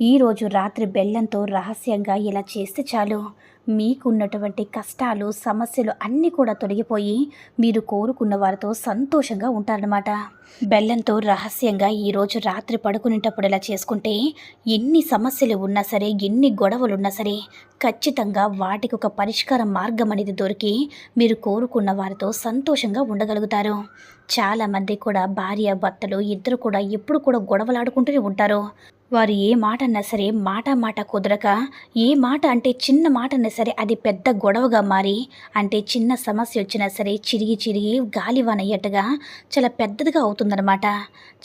ఈరోజు రాత్రి బెల్లంతో రహస్యంగా ఇలా చేస్తే చాలు. మీకున్నటువంటి కష్టాలు సమస్యలు అన్నీ కూడా తొలగిపోయి మీరు కోరుకున్న వారితో సంతోషంగా ఉంటారనమాట బెల్లంతో రహస్యంగా ఈరోజు రాత్రి పడుకునేటప్పుడు ఇలా చేసుకుంటే ఎన్ని సమస్యలు ఉన్నా సరే ఎన్ని గొడవలు ఉన్నా సరే ఖచ్చితంగా వాటికి ఒక పరిష్కార మార్గం అనేది దొరికి మీరు కోరుకున్న వారితో సంతోషంగా ఉండగలుగుతారు. చాలామంది కూడా భార్య భర్తలు ఇద్దరు కూడా ఎప్పుడు కూడా గొడవలాడుకుంటూనే ఉంటారు. వారు ఏ మాట అన్నా సరే మాట మాట కుదరక ఏ మాట అంటే చిన్న మాట అన్నా సరే అది పెద్ద గొడవగా మారి అంటే చిన్న సమస్య వచ్చినా సరే చిరిగి చిరిగి గాలివానయ్యట్టుగా చాలా పెద్దదిగా అవుతుందన్నమాట.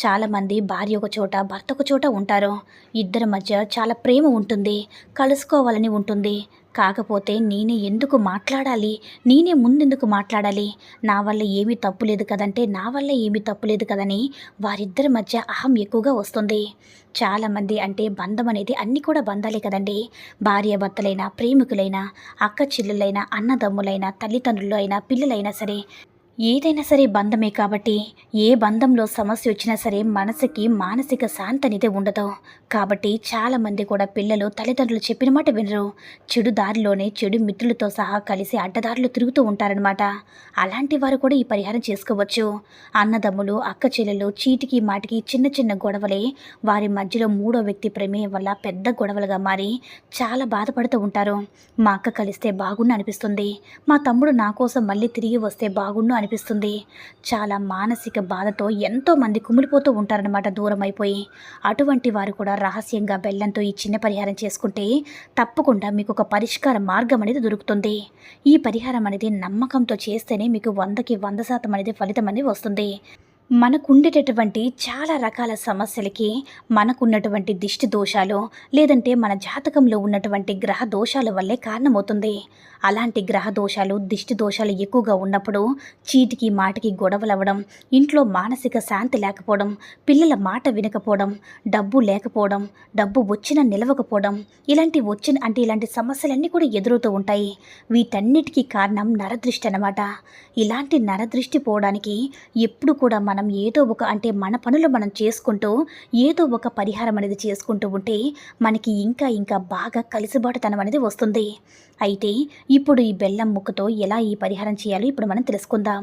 చాలామంది భార్య ఒక చోట భర్త ఒక చోట ఉంటారు. ఇద్దరి మధ్య చాలా ప్రేమ ఉంటుంది. కలుసుకోవాలని ఉంటుంది. కాకపోతే నేనే ఎందుకు మాట్లాడాలి? నేనే ముందెందుకు మాట్లాడాలి? నా వల్ల ఏమీ తప్పు లేదు కదంటే నా వల్ల ఏమీ తప్పు లేదు కదని వారిద్దరి మధ్య అహం ఎక్కువగా వస్తుంది. చాలామంది అంటే బంధం అనేది అన్నీ కూడా బంధాలే కదండి. భార్య భర్తలైనా ప్రేమికులైనా అక్క చెల్లెలైనా అన్నదమ్ములైనా తల్లిదండ్రులు అయినా పిల్లలైనా సరే ఏదైనా సరే బంధమే కాబట్టి ఏ బంధంలో సమస్య వచ్చినా సరే మనసుకి మానసిక శాంతనిదే ఉండదు. కాబట్టి చాలామంది కూడా పిల్లలు తల్లిదండ్రులు చెప్పిన మాట వినరు. చెడు దారిలోనే చెడు మిత్రులతో సహా కలిసి అడ్డదారులు తిరుగుతూ ఉంటారనమాట అలాంటి వారు కూడా ఈ పరిహారం చేసుకోవచ్చు. అన్నదమ్ములు అక్క చెల్లెలు చీటికి మాటికి చిన్న చిన్న గొడవలే వారి మధ్యలో మూడో వ్యక్తి ప్రమేయం వల్ల పెద్ద గొడవలుగా మారి చాలా బాధపడుతూ ఉంటారు. మా అక్క కలిస్తే బాగుండు అనిపిస్తుంది. మా తమ్ముడు నా కోసం మళ్ళీ తిరిగి వస్తే బాగుండు అనిపిస్తుంది చాలా మానసిక బాధతో ఎంతో మంది కుమిలిపోతూ ఉంటారనమాట దూరం అయిపోయి. అటువంటి వారు కూడా రహస్యంగా బెల్లంతో ఈ చిన్న పరిహారం చేసుకుంటే తప్పకుండా మీకు ఒక పరిష్కార మార్గం అనేది దొరుకుతుంది. ఈ పరిహారం అనేది నమ్మకంతో చేస్తేనే మీకు వందకి వంద శాతం అనేది ఫలితం అనేది వస్తుంది. మనకుండేటటువంటి చాలా రకాల సమస్యలకి మనకున్నటువంటి దిష్టి దోషాలు లేదంటే మన జాతకంలో ఉన్నటువంటి గ్రహ దోషాల వల్లే కారణమవుతుంది. అలాంటి గ్రహ దోషాలు దిష్టి దోషాలు ఎక్కువగా ఉన్నప్పుడు చీటికి మాటికి గొడవలు అవ్వడం ఇంట్లో మానసిక శాంతి లేకపోవడం పిల్లల మాట వినకపోవడం డబ్బు లేకపోవడం డబ్బు వచ్చినా నిలవకపోవడం ఇలాంటి వచ్చిన అంటే ఇలాంటి సమస్యలన్నీ కూడా ఎదురవుతూ ఉంటాయి. వీటన్నిటికీ కారణం నరదృష్టి అన్నమాట. ఇలాంటి నరదృష్టి పోవడానికి ఎప్పుడు కూడా మన మనం ఏదో ఒక అంటే మన పనులు మనం చేసుకుంటూ ఏదో ఒక పరిహారం అనేది చేసుకుంటూ ఉంటే మనకి ఇంకా ఇంకా బాగా కలిసిబాటుతనం అనేది వస్తుంది. అయితే ఇప్పుడు ఈ బెల్లం ముక్కతో ఎలా ఈ పరిహారం చేయాలో ఇప్పుడు మనం తెలుసుకుందాం.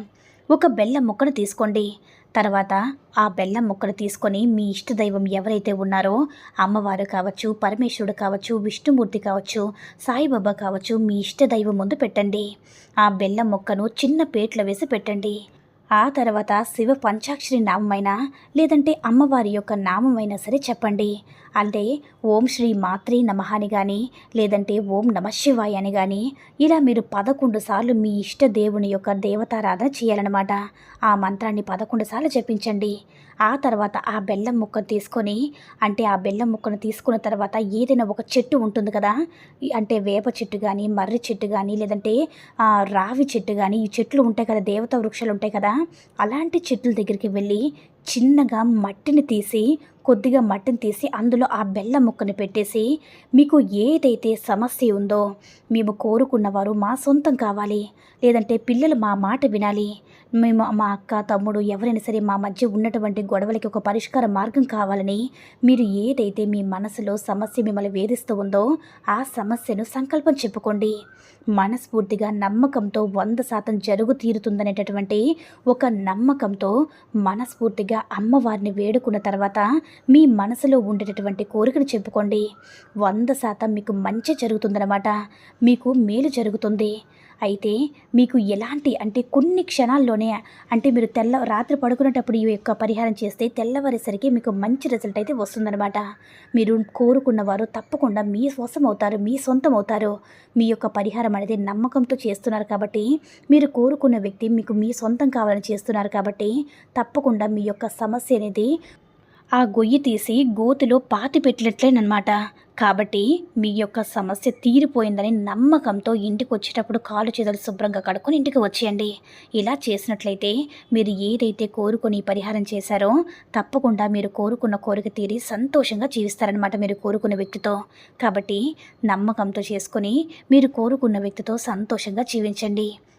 ఒక బెల్లం ముక్కను తీసుకోండి. తర్వాత ఆ బెల్లం ముక్కను తీసుకొని మీ ఇష్ట దైవం ఎవరైతే ఉన్నారో అమ్మవారు కావచ్చు పరమేశ్వరుడు కావచ్చు విష్ణుమూర్తి కావచ్చు సాయిబాబా కావచ్చు మీ ఇష్ట దైవం ముందు పెట్టండి. ఆ బెల్లం ముక్కను చిన్న పేట్లో వేసి పెట్టండి. ఆ తర్వాత శివ పంచాక్షరి నామమైనా లేదంటే అమ్మవారి యొక్క నామమైనా సరే చెప్పండి. అంటే ఓం శ్రీ మాత్రి నమః అని కానీ లేదంటే ఓం నమ శివాయ అని కానీ ఇలా మీరు పదకొండు సార్లు మీ ఇష్ట దేవుని యొక్క దేవతారాధన చేయాలన్నమాట. ఆ మంత్రాన్ని పదకొండు సార్లు జపించండి. ఆ తర్వాత ఆ బెల్లం ముక్కను తీసుకొని అంటే ఆ బెల్లం ముక్కను తీసుకున్న తర్వాత ఏదైనా ఒక చెట్టు ఉంటుంది కదా అంటే వేప చెట్టు కానీ మర్రి చెట్టు కానీ లేదంటే రావి చెట్టు కానీ ఈ చెట్లు ఉంటాయి కదా దేవత వృక్షాలు ఉంటాయి కదా అలాంటి చెట్ల దగ్గరికి వెళ్ళి చిన్నగా మట్టిని తీసి కొద్దిగా మట్టిని తీసి అందులో ఆ బెల్లం ముక్కని పెట్టేసి మీకు ఏదైతే సమస్య ఉందో మేము కోరుకున్నవారు మా సొంతం కావాలి. లేదంటే పిల్లలు మా మాట వినాలి. మేము మా అక్క తమ్ముడు ఎవరైనా సరే మా మధ్య ఉన్నటువంటి గొడవలకి ఒక పరిష్కార మార్గం కావాలని మీరు ఏదైతే మీ మనసులో సమస్య మిమ్మల్ని వేధిస్తూ ఉందో ఆ సమస్యను సంకల్పం చెప్పుకోండి. మనస్ఫూర్తిగా నమ్మకంతో వంద శాతం జరుగు తీరుతుందనేటటువంటి ఒక నమ్మకంతో మనస్ఫూర్తిగా అమ్మవారిని వేడుకున్న తర్వాత మీ మనసులో ఉండేటటువంటి కోరికను చెప్పుకోండి. వంద శాతం మీకు మంచి జరుగుతుందన్నమాట. మీకు మేలు జరుగుతుంది. అయితే మీకు ఎలాంటి అంటే కొన్ని క్షణాల్లో క్షణాల్లోనే అంటే మీరు తెల్ల రాత్రి పడుకునేటప్పుడు ఈ యొక్క పరిహారం చేస్తే తెల్లవారేసరికి మీకు మంచి రిజల్ట్ అయితే వస్తుందన్నమాట. మీరు కోరుకున్న వారు తప్పకుండా మీ స్వసం అవుతారు మీ సొంతం అవుతారు మీ యొక్క పరిహారం అనేది నమ్మకంతో చేస్తున్నారు కాబట్టి మీరు కోరుకున్న వ్యక్తి మీకు మీ సొంతం కావాలని చేస్తున్నారు కాబట్టి తప్పకుండా మీ యొక్క సమస్య అనేది ఆ గొయ్యి తీసి గోతిలో పాతి పెట్టినట్లేనమాట కాబట్టి మీ యొక్క సమస్య తీరిపోయిందని నమ్మకంతో ఇంటికి వచ్చేటప్పుడు కాలు చేతులు శుభ్రంగా కడుక్కొని ఇంటికి వచ్చేయండి. ఇలా చేసినట్లయితే మీరు ఏదైతే కోరుకొని పరిహారం చేశారో తప్పకుండా మీరు కోరుకున్న కోరిక తీరి సంతోషంగా జీవిస్తారనమాట మీరు కోరుకున్న వ్యక్తితో. కాబట్టి నమ్మకంతో చేసుకొని మీరు కోరుకున్న వ్యక్తితో సంతోషంగా జీవించండి.